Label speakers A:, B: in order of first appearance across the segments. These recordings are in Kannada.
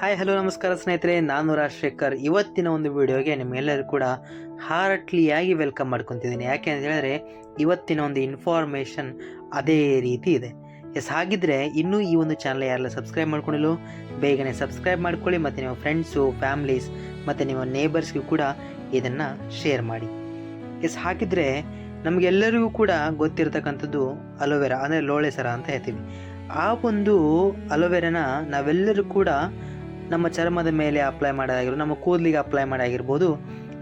A: ಹಾಯ್ ಹಲೋ ನಮಸ್ಕಾರ ಸ್ನೇಹಿತರೆ. ನಾನು ರಾಜಶೇಖರ್. ಇವತ್ತಿನ ಒಂದು ವಿಡಿಯೋಗೆ ನಿಮ್ಮೆಲ್ಲರೂ ಕೂಡ ಹಾರ್ಟ್ಲಿಯಾಗಿ ವೆಲ್ಕಮ್ ಮಾಡ್ಕೊತಿದ್ದೀನಿ. ಯಾಕೆ ಅಂತ ಹೇಳಿದ್ರೆ, ಇವತ್ತಿನ ಒಂದು ಇನ್ಫಾರ್ಮೇಷನ್ ಅದೇ ರೀತಿ ಇದೆ. ಎಸ್ ಹಾಗಿದ್ರೆ ಇನ್ನೂ ಈ ಒಂದು ಚಾನಲ್ ಯಾರೆಲ್ಲ ಸಬ್ಸ್ಕ್ರೈಬ್ ಮಾಡ್ಕೊಂಡಿಲ್ಲ ಬೇಗನೆ ಸಬ್ಸ್ಕ್ರೈಬ್ ಮಾಡ್ಕೊಳ್ಳಿ ಮತ್ತು ನಿಮ್ಮ ಫ್ರೆಂಡ್ಸು ಫ್ಯಾಮಿಲೀಸ್ ಮತ್ತು ನಿಮ್ಮ ನೇಬರ್ಸ್ಗೂ ಕೂಡ ಇದನ್ನು ಶೇರ್ ಮಾಡಿ. ಎಸ್ ಹಾಗಿದ್ರೆ ನಮಗೆಲ್ಲರಿಗೂ ಕೂಡ ಗೊತ್ತಿರತಕ್ಕಂಥದ್ದು ಅಲೋವೆರಾ ಅಂದರೆ ಲೋಳೆ ಸರ ಅಂತ ಹೇಳ್ತೀವಿ. ಆ ಒಂದು ಅಲೋವೆರಾನ ನಾವೆಲ್ಲರೂ ಕೂಡ ನಮ್ಮ ಚರ್ಮದ ಮೇಲೆ ಅಪ್ಲೈ ಮಾಡೋದಾಗಿರ್ಬೋದು ನಮ್ಮ ಕೂದಲಿಗೆ ಅಪ್ಲೈ ಮಾಡೋದಾಗಿರ್ಬೋದು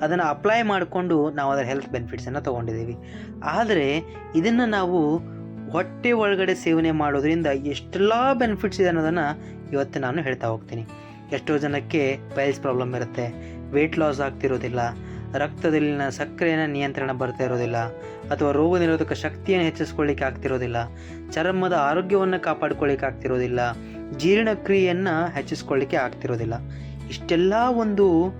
A: ಅದನ್ನು ಅಪ್ಲೈ ಮಾಡಿಕೊಂಡು ನಾವು ಅದರ ಹೆಲ್ತ್ ಬೆನಿಫಿಟ್ಸನ್ನು ತೊಗೊಂಡಿದ್ದೀವಿ. ಆದರೆ ಇದನ್ನು ನಾವು ಹೊಟ್ಟೆ ಒಳಗಡೆ ಸೇವನೆ ಮಾಡೋದ್ರಿಂದ ಎಷ್ಟೆಲ್ಲ ಬೆನಿಫಿಟ್ಸ್ ಇದೆ ಅನ್ನೋದನ್ನು ಇವತ್ತು ನಾನು ಹೇಳ್ತಾ ಹೋಗ್ತೀನಿ. ಎಷ್ಟೋ ಜನಕ್ಕೆ ಪೈಲ್ಸ್ ಪ್ರಾಬ್ಲಮ್ ಇರುತ್ತೆ ವೆಯ್ಟ್ ಲಾಸ್ ಆಗ್ತಿರೋದಿಲ್ಲ, ರಕ್ತದಲ್ಲಿನ ಸಕ್ಕರೆನ ನಿಯಂತ್ರಣ ಬರ್ತಾ ಇರೋದಿಲ್ಲ, ಅಥವಾ ರೋಗ ನಿರೋಧಕ ಶಕ್ತಿಯನ್ನು ಹೆಚ್ಚಿಸ್ಕೊಳ್ಳಿಕ್ಕೆ ಆಗ್ತಿರೋದಿಲ್ಲ, ಚರ್ಮದ ಆರೋಗ್ಯವನ್ನು ಕಾಪಾಡ್ಕೊಳ್ಳಿಕ್ಕೆ ಆಗ್ತಿರೋದಿಲ್ಲ ಜೀರ್ಣಕ್ರಿಯೆಯನ್ನು ಹೆಚ್ಚಿಸ್ಕೊಳ್ಳಿಕ್ಕೆ ಆಗ್ತಿರೋದಿಲ್ಲ. ಇಷ್ಟೆಲ್ಲ ಒಂದು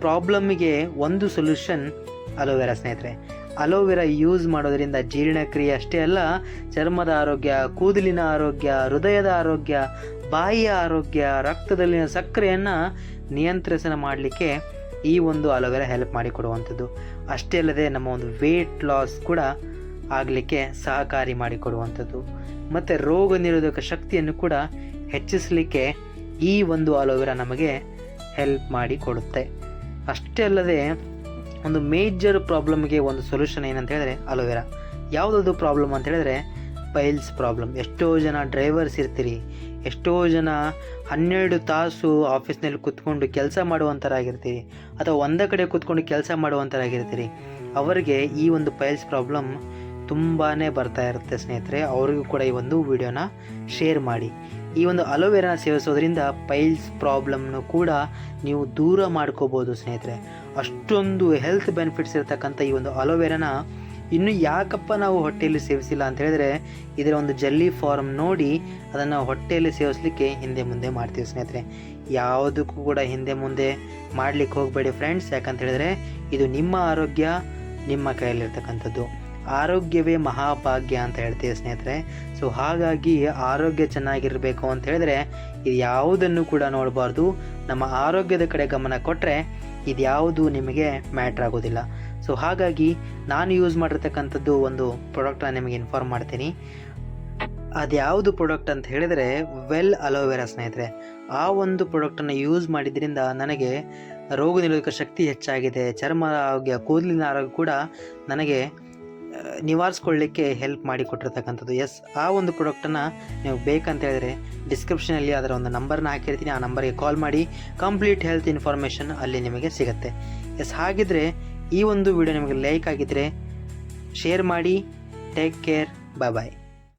A: ಪ್ರಾಬ್ಲಮ್ಗೆ ಒಂದು ಸೊಲ್ಯೂಷನ್ ಅಲೋವೆರಾ ಸ್ನೇಹಿತರೆ. ಅಲೋವೆರಾ ಯೂಸ್ ಮಾಡೋದರಿಂದ ಜೀರ್ಣಕ್ರಿಯೆ ಅಷ್ಟೇ ಅಲ್ಲ, ಚರ್ಮದ ಆರೋಗ್ಯ, ಕೂದಲಿನ ಆರೋಗ್ಯ, ಹೃದಯದ ಆರೋಗ್ಯ, ಬಾಯಿಯ ಆರೋಗ್ಯ, ರಕ್ತದಲ್ಲಿನ ಸಕ್ಕರೆಯನ್ನು ನಿಯಂತ್ರಿಸನ ಮಾಡಲಿಕ್ಕೆ ಈ ಒಂದು ಅಲೋವೆರಾ ಹೆಲ್ಪ್ ಮಾಡಿಕೊಡುವಂಥದ್ದು. ಅಷ್ಟೇ ಅಲ್ಲದೆ ನಮ್ಮ ಒಂದು ವೇಟ್ ಲಾಸ್ ಕೂಡ ಆಗಲಿಕ್ಕೆ ಸಹಕಾರಿ ಮಾಡಿಕೊಡುವಂಥದ್ದು. ಮತ್ತು ರೋಗ ನಿರೋಧಕ ಶಕ್ತಿಯನ್ನು ಕೂಡ ಹೆಚ್ಚಿಸಲಿಕ್ಕೆ ಈ ಒಂದು ಆಲೋವೆರಾ ನಮಗೆ ಹೆಲ್ಪ್ ಮಾಡಿ ಕೊಡುತ್ತೆ. ಅಷ್ಟೇ ಅಲ್ಲದೆ ಒಂದು ಮೇಜರ್ ಪ್ರಾಬ್ಲಮ್ಗೆ ಒಂದು ಸೊಲ್ಯೂಷನ್ ಏನಂತ ಹೇಳಿದ್ರೆ ಅಲೋವೆರಾ ಯಾವುದದು ಪ್ರಾಬ್ಲಮ್ ಅಂತ ಹೇಳಿದ್ರೆ ಪೈಲ್ಸ್ ಪ್ರಾಬ್ಲಮ್ ಎಷ್ಟೋ ಜನ ಡ್ರೈವರ್ಸ್ ಇರ್ತೀರಿ, ಎಷ್ಟೋ ಜನ ಹನ್ನೆರಡು ತಾಸು ಆಫೀಸ್ನಲ್ಲಿ ಕೂತ್ಕೊಂಡು ಕೆಲಸ ಮಾಡುವಂಥರಾಗಿರ್ತೀರಿ ಅಥವಾ ಒಂದೇ ಕಡೆ ಕೂತ್ಕೊಂಡು ಕೆಲಸ ಮಾಡುವಂಥರಾಗಿರ್ತೀರಿ ಅವರಿಗೆ ಈ ಒಂದು ಪೈಲ್ಸ್ ಪ್ರಾಬ್ಲಮ್ ತುಂಬಾ ಬರ್ತಾ ಇರುತ್ತೆ ಸ್ನೇಹಿತರೆ. ಅವ್ರಿಗೂ ಕೂಡ ಈ ಒಂದು ವಿಡಿಯೋನ ಶೇರ್ ಮಾಡಿ. ಈ ಒಂದು ಅಲೋವೆರಾ ಸೇವಿಸೋದ್ರಿಂದ ಪೈಲ್ಸ್ ಪ್ರಾಬ್ಲಮ್ನು ಕೂಡ ನೀವು ದೂರ ಮಾಡ್ಕೋಬೋದು ಸ್ನೇಹಿತರೆ. ಅಷ್ಟೊಂದು ಹೆಲ್ತ್ ಬೆನಿಫಿಟ್ಸ್ ಇರತಕ್ಕಂಥ ಈ ಒಂದು ಅಲೋವೆರಾನ ಇನ್ನು ಯಾಕಪ್ಪ ನಾವು ಹೊಟ್ಟೆಯಲ್ಲಿ ಸೇವಿಸಿಲ್ಲ ಅಂತ ಹೇಳಿದ್ರೆ ಇದರ ಒಂದು ಜಲ್ಲಿ ಫಾರ್ಮ್ ನೋಡಿ ಅದನ್ನು ಹೊಟ್ಟೆಯಲ್ಲಿ ಸೇವಿಸಲಿಕ್ಕೆ ಹಿಂದೆ ಮುಂದೆ ಮಾಡ್ತೀವಿ ಸ್ನೇಹಿತರೆ. ಯಾವುದಕ್ಕೂ ಕೂಡ ಹಿಂದೆ ಮುಂದೆ ಮಾಡಲಿಕ್ಕೆ ಹೋಗಬೇಡಿ ಫ್ರೆಂಡ್ಸ್. ಯಾಕಂತ ಹೇಳಿದ್ರೆ ಇದು ನಿಮ್ಮ ಆರೋಗ್ಯ, ನಿಮ್ಮ ಕೈಯಲ್ಲಿರ್ತಕ್ಕಂಥದ್ದು. ಆರೋಗ್ಯವೇ ಮಹಾಭಾಗ್ಯ ಅಂತ ಹೇಳ್ತೀವಿ ಸ್ನೇಹಿತರೆ. ಸೊ ಹಾಗಾಗಿ ಆರೋಗ್ಯ ಚೆನ್ನಾಗಿರಬೇಕು ಅಂತ ಹೇಳಿದ್ರೆ ಇದು ಯಾವುದನ್ನು ಕೂಡ ನೋಡಬಾರ್ದು. ನಮ್ಮ ಆರೋಗ್ಯದ ಕಡೆ ಗಮನ ಕೊಟ್ಟರೆ ಇದ್ಯಾವುದು ನಿಮಗೆ ಮ್ಯಾಟ್ರ್ ಆಗೋದಿಲ್ಲ. ಸೊ ಹಾಗಾಗಿ ನಾನು ಯೂಸ್ ಮಾಡಿರ್ತಕ್ಕಂಥದ್ದು ಒಂದು ಪ್ರಾಡಕ್ಟ್ನ ನಿಮಗೆ ಇನ್ಫಾರ್ಮ್ ಮಾಡ್ತೀನಿ. ಅದ್ಯಾವುದು ಪ್ರಾಡಕ್ಟ್ ಅಂತ ಹೇಳಿದರೆ ವೆಲ್ ಅಲೋವೆರಾ ಸ್ನೇಹಿತರೆ. ಆ ಒಂದು ಪ್ರಾಡಕ್ಟನ್ನು ಯೂಸ್ ಮಾಡಿದ್ರಿಂದ ನನಗೆ ರೋಗ ನಿರೋಧಕ ಶಕ್ತಿ ಹೆಚ್ಚಾಗಿದೆ. ಚರ್ಮ ಆರೋಗ್ಯ, ಕೂದಲಿನ ಆರೋಗ್ಯ ಕೂಡ ನನಗೆ ನಿವಾರಿಸ್ಕೊಳ್ಳಿಕ್ಕೆ ಹೆಲ್ಪ್ ಮಾಡಿ ಕೊಟ್ಟಿರ್ತಕ್ಕಂಥದ್ದು. ಎಸ್ ಆ ಒಂದು ಪ್ರಾಡಕ್ಟನ್ನು ನೀವು ಬೇಕಂತ ಹೇಳಿದ್ರೆ ಡಿಸ್ಕ್ರಿಪ್ಷನಲ್ಲಿ ಅದರ ಒಂದು ನಂಬರ್ನ ಹಾಕಿರ್ತೀನಿ. ಆ ನಂಬರ್ಗೆ ಕಾಲ್ ಮಾಡಿ ಕಂಪ್ಲೀಟ್ ಹೆಲ್ತ್ ಇನ್ಫಾರ್ಮೇಷನ್ ಅಲ್ಲಿ ನಿಮಗೆ ಸಿಗುತ್ತೆ. ಎಸ್ ಹಾಗಿದ್ರೆ ಈ ಒಂದು ವಿಡಿಯೋ ನಿಮಗೆ ಲೈಕ್ ಆಗಿದ್ದರೆ ಶೇರ್ ಮಾಡಿ ಟೇಕ್ ಕೇರ್ ಬಾಯ್ ಬಾಯ್